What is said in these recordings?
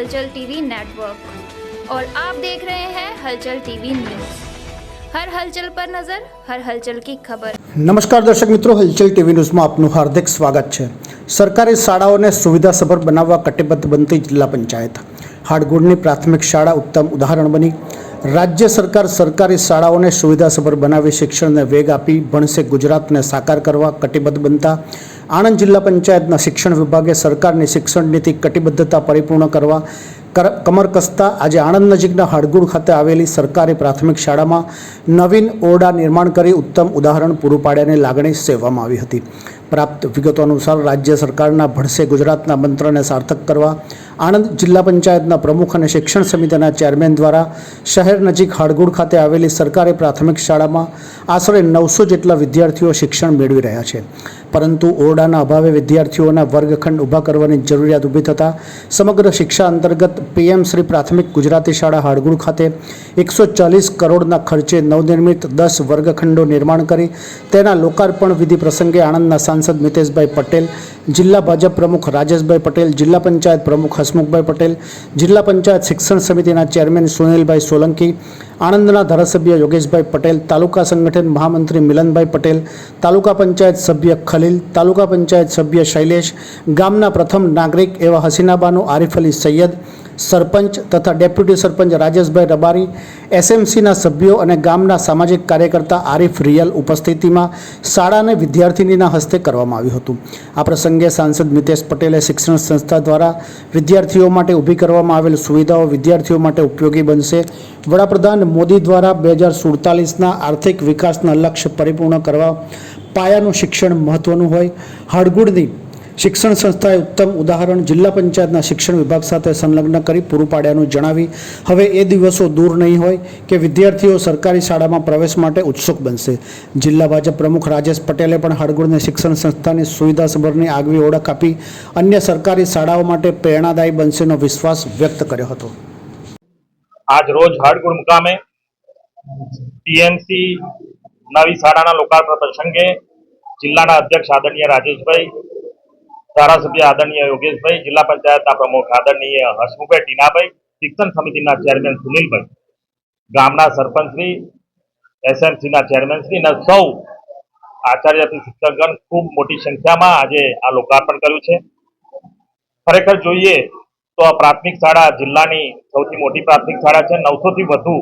हलचल TV network और आप देख रहे हैं हलचल टीवी न्यूज हर हलचल पर नजर हर हलचल की खबर નમસ્કાર દર્શક મિત્રો હલચલ ટીવી ન્યૂઝમાં આપનું હાર્દિક સ્વાગત છે સરકારી શાળાઓને સુવિધાસભર બનાવવા કટિબદ્ધ બનતી જિલ્લા પંચાયત હાડગુડની પ્રાથમિક શાળા ઉત્તમ ઉદાહરણ બની રાજ્ય સરકાર સરકારી શાળાઓને સુવિધાસભર બનાવી શિક્ષણને વેગ આપી ભણશે ગુજરાતને સાકાર કરવા કટિબદ્ધ બનતા આણંદ જિલ્લા પંચાયતના શિક્ષણ વિભાગે સરકારની શિક્ષણ નીતિ કટિબદ્ધતા પરિપૂર્ણ કરવા કર- કમર કસતા આજે આણંદ નજીકના હાડગુડ ખાતે આવેલી સરકારી પ્રાથમિક શાળામાં નવીન ઓરડા નિર્માણ કરી ઉત્તમ ઉદાહરણ પૂરું પાડ્યાની લાગણી સેવવામાં આવી હતી. પ્રાપ્ત વિગતો અનુસાર રાજ્ય સરકારના ભણશે ગુજરાતના મંત્રને સાર્થક કરવા, આણંદ જિલ્લા પંચાયતના પ્રમુખ અને શિક્ષણ સમિતિના ચેરમેન દ્વારા શહેર નજીક હાડગુડ ખાતે આવેલી સરકારી પ્રાથમિક શાળામાં આશરે નવસો જેટલા વિદ્યાર્થીઓ શિક્ષણ મેળવી રહ્યા છે. પરંતુ ઓરડાના અભાવે વિદ્યાર્થીઓના વર્ગખંડ ઊભા કરવાની જરૂરિયાત ઊભી થતાં સમગ્ર શિક્ષા અંતર્ગત પીએમ શ્રી પ્રાથમિક ગુજરાતી શાળા હાડગુડ ખાતે એકસો ચાલીસ કરોડના ખર્ચે નવનિર્મિત દસ વર્ગખંડો નિર્માણ કરી તેના લોકાર્પણ વિધિ પ્રસંગે આણંદના સાંસદ મિતેશભાઈ પટેલ, જિલ્લા ભાજપ પ્રમુખ રાજેશભાઈ પટેલ, જિલ્લા પંચાયત પ્રમુખ હસમુખભાઈ પટેલ, જિલ્લા પંચાયત શિક્ષણ સમિતિના ચેરમેન સુનિલભાઈ સોલંકી, આણંદના ધારાસભ્ય યોગેશભાઈ પટેલ, તાલુકા સંગઠન મહામંત્રી મિલનભાઈ પટેલ, તાલુકા પંચાયત સભ્ય ખલીલ, તાલુકા પંચાયત સભ્ય શૈલેષ, ગામના પ્રથમ નાગરિક એવા હસીનાબાનુ આરિફ અલી સૈયદ સરપંચ તથા ડેપ્યુટી સરપંચ રાજેશભાઈ રબારી, એસએમસીના સભ્યો અને ગામના સામાજિક કાર્યકર્તા આરિફ રિયલ ઉપસ્થિતિમાં શાળાને વિદ્યાર્થિનીના હસ્તે કરવામાં આવ્યું હતું. આ પ્રસંગે સાંસદ મિતેશ પટેલે શિક્ષણ સંસ્થા દ્વારા વિદ્યાર્થીઓ માટે ઊભી કરવામાં આવેલ સુવિધાઓ વિદ્યાર્થીઓ માટે ઉપયોગી બનશે. વડાપ્રધાન મોદી દ્વારા બે હજાર સુડતાલીસના આર્થિક વિકાસના લક્ષ્ય પરિપૂર્ણ કરવા પાયાનું શિક્ષણ મહત્વનું હોય. હળગુડની શિક્ષણ સંસ્થાએ ઉત્તમ ઉદાહરણ જિલ્લા પંચાયતના શિક્ષણ વિભાગ સાથે સંલગ્ન કરી પૂરું પાડ્યાનું જણાવી, હવે એ દિવસો દૂર નહીં હોય કે વિદ્યાર્થીઓ સરકારી શાળામાં પ્રવેશ માટે ઉત્સુક બનશે. જિલ્લા ભાજપ પ્રમુખ રાજેશ પટેલે પણ હળગુડની શિક્ષણ સંસ્થાની સુવિધાસભરની આગવી ઓળખ આપી અન્ય સરકારી શાળાઓ માટે પ્રેરણાદાયી બનશેનો વિશ્વાસ વ્યક્ત કર્યો હતો. આજ રોજ હાડગુડ મુકામે પીએમસી નવી શાળાના લોકાર્પણ પ્રસંગે જિલ્લાના અધ્યક્ષ આદરણીય રાજેશભાઈ ધારાસભ્ય આદરણીય યોગેશભાઈ, જિલ્લા પંચાયતના પ્રમુખ આદરણીય હસમુખભાઈ ટીનાભાઈ, શિક્ષણ સમિતિના ચેરમેન સુનિલભાઈ, ગામના સરપંચશ્રી, એસએમસીના ચેરમેનશ્રી અને સૌ આચાર્યથી શિક્ષકગણ ખૂબ મોટી સંખ્યામાં આજે આ લોકાર્પણ કર્યું છે. ખરેખર જોઈએ તો આ પ્રાથમિક શાળા જિલ્લાની સૌથી મોટી પ્રાથમિક શાળા છે. નવસોથી વધુ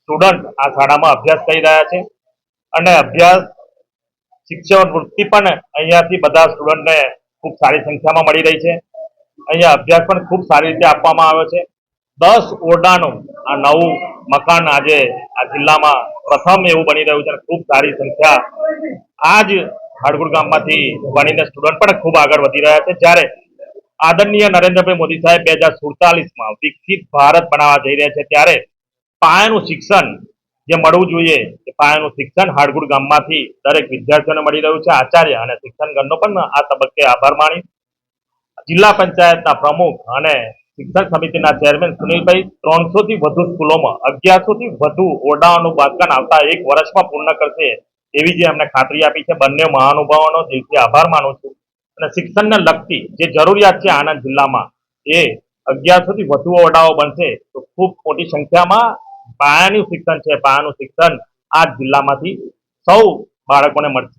સ્ટુડન્ટ આ શાળામાં અભ્યાસ કરી રહ્યા છે અને અભ્યાસ શિક્ષણ વૃત્તિ પણ અહીંયાથી બધા સ્ટુડન્ટને ખૂબ સારી સંખ્યામાં મળી રહી છે. અહીંયા અભ્યાસ પણ ખૂબ સારી રીતે આપવામાં આવ્યો છે. દસ ઓરડાનું આ નવું મકાન આજે આ જિલ્લામાં પ્રથમ એવું બની રહ્યું છે ખૂબ સારી સંખ્યા આ જ હાડગુડ ગામમાંથી ભણીને સ્ટુડન્ટ પણ ખૂબ આગળ વધી રહ્યા છે. જ્યારે આદરણીય નરેન્દ્રભાઈ મોદી સાહેબ બે હજાર સુડતાલીસમાં વિકસિત ભારત બનાવવા જઈ રહ્યા છે, ત્યારે પાયાનું શિક્ષણ જે મળવું જોઈએ એ પાયાનું શિક્ષણ હાડગુડ ગામમાંથી દરેક વિદ્યાર્થીઓને મળી રહ્યું છે. આચાર્ય અને શિક્ષણગણનો પણ આ તબક્કે આભાર માણી જિલ્લા પંચાયતના પ્રમુખ અને શિક્ષણ સમિતિના ચેરમેન સુનિલભાઈ ત્રણસો થી વધુ સ્કૂલોમાં અગિયારસો થી વધુ ઓરડાઓનું બાંધકામ આવતા એક વર્ષમાં પૂર્ણ કરશે એવી જે અમને ખાતરી આપી છે. બંને મહાનુભાવોનો દિલથી આભાર માનું છું. અને શિક્ષણને લગતી જે જરૂરિયાત છે આણંદ જિલ્લામાં એ અગિયારસો થી વધુ ઓરડાઓ બનશે તો ખૂબ મોટી સંખ્યામાં પાયાનું શિક્ષણ છે પાયાનું શિક્ષણ આ જિલ્લામાંથી સૌ બાળકોને મળશે.